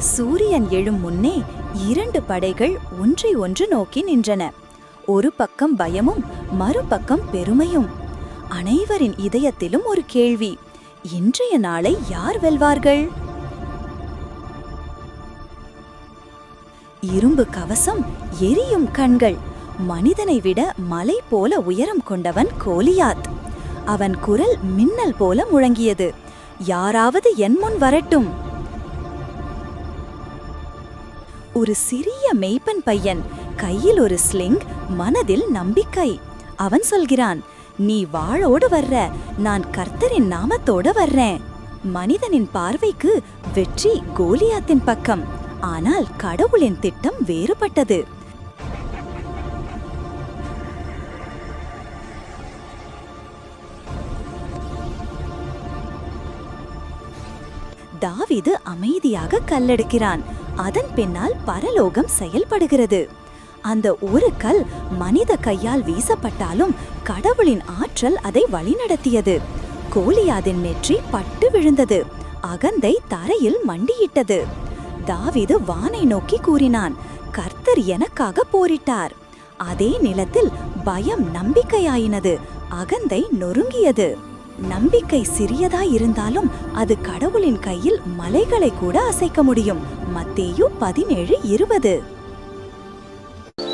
சூரியன் எழும் முன்னே இரண்டு படைகள் ஒன்றை ஒன்று நோக்கி நின்றன. ஒரு பக்கம் பயமும் மறுபக்கம் பெருமையும். அனைவரின் இதயத்திலும் ஒரு கேள்வி இன்றைய நாளை யார் வெல்வார்கள்? இரும்பு கவசம் எரியும் கண்கள் மனிதனை விட மலை போல உயரம் கொண்டவன் கோலியாத். அவன் குரல் மின்னல் போல முழங்கியது யாராவது என் முன் வரட்டும். ஒரு சிறிய மெய்ப்பன் பையன். கையில் ஒரு ஸ்லிங் மனதில் நம்பிக்கை. அவன் சொல்கிறான் நீ வாழோடு வர்ற. நான் கர்த்தரின் நாமத்தோட வர்றேன். மனிதனின் பார்வைக்கு வெற்றி கோலியாத்தின் பக்கம். ஆனால் கடவுளின் திட்டம் வேறுபட்டது. தாவிது அமைதியாக கல்லெடுக்கிறான். அதன் பின்னால் பரலோகம் செயல்படுகிறது. அந்த ஒரு கல் மனித கையால் வீசப்பட்டாலும் கடவுளின் ஆற்றல் அதை வழிநடத்தியது. கோலியாதின் நெற்றி பட்டு விழுந்தது. அகந்தை தரையில் மண்டியிட்டது. தாவிது வானை நோக்கி கூறினான் கர்த்தர் எனக்காக போரிட்டார். அதே நிலத்தில் பயம் நம்பிக்கையாயினது. அகந்தை நொறுங்கியது. நம்பிக்கை சிறியதா இருந்தாலும் அது கடவுளின் கையில் மலைகளை கூட அசைக்க முடியும். மத்தேயு பதினேழு இருபது.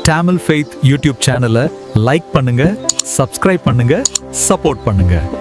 தமிழ் ஃபெய்த் யூடியூப் சேனலை லைக் பண்ணுங்க சப்ஸ்கிரைப் பண்ணுங்க சப்போர்ட் பண்ணுங்க.